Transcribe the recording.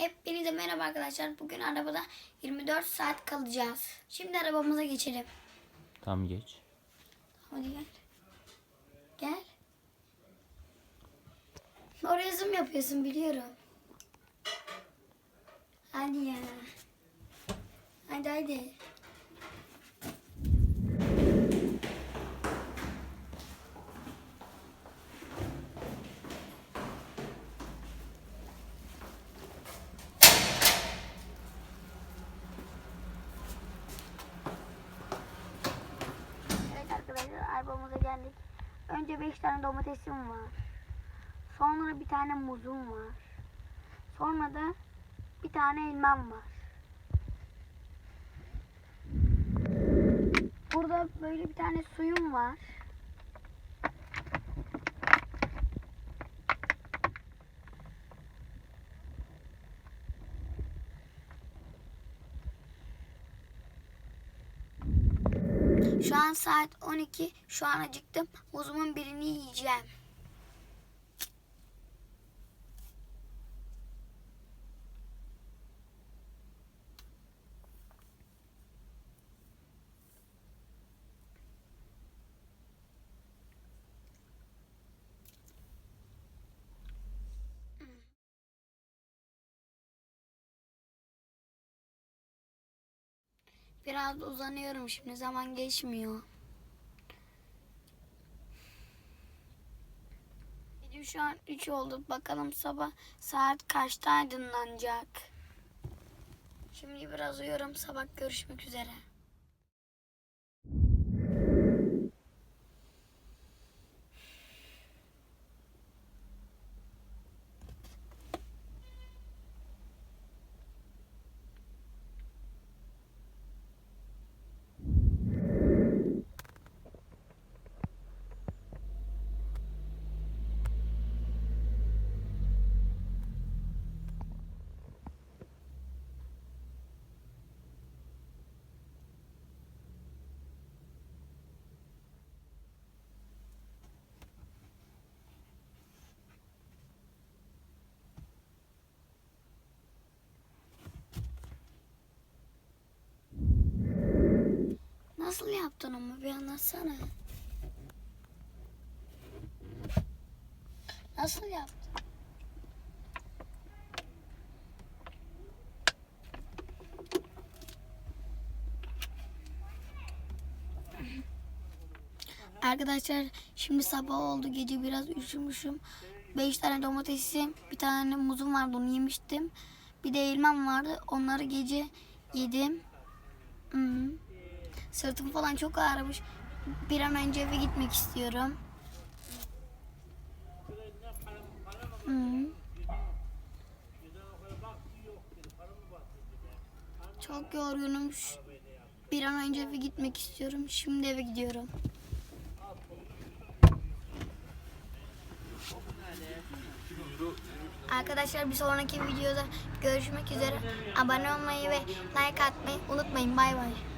Hepinize merhaba arkadaşlar. Bugün arabada 24 saat kalacağız. Şimdi arabamıza geçelim. Tam geç. Hadi gel. Gel. Oraya zoom yapıyorsun biliyorum. Hadi ya. Hadi hadi. Arabamıza geldik. Önce 5 tane domatesim var. Sonra bir tane muzum var. Sonra da bir tane elmam var. Burada böyle bir tane suyum var. Şu an saat 12. Şu an acıktım. Muzumun birini yiyeceğim. Biraz uzanıyorum şimdi. Zaman geçmiyor. Gece şu an 3 oldu. Bakalım sabah saat kaçta aydınlanacak. Şimdi biraz uyuyorum. Sabah görüşmek üzere. Nasıl yaptın ama bir anlatsana. Nasıl yaptın? Arkadaşlar şimdi sabah oldu gece biraz üşümüşüm. 5 tane domatesim, bir tane muzum vardı onu yemiştim. Bir de elmam vardı onları gece yedim. Hmm. Sırtım falan çok ağrımış. Bir an önce eve gitmek istiyorum. Hmm. Çok yorgunum. Bir an önce eve gitmek istiyorum. Şimdi eve gidiyorum. Arkadaşlar bir sonraki videoda görüşmek üzere. Abone olmayı ve like atmayı unutmayın. Bay bay.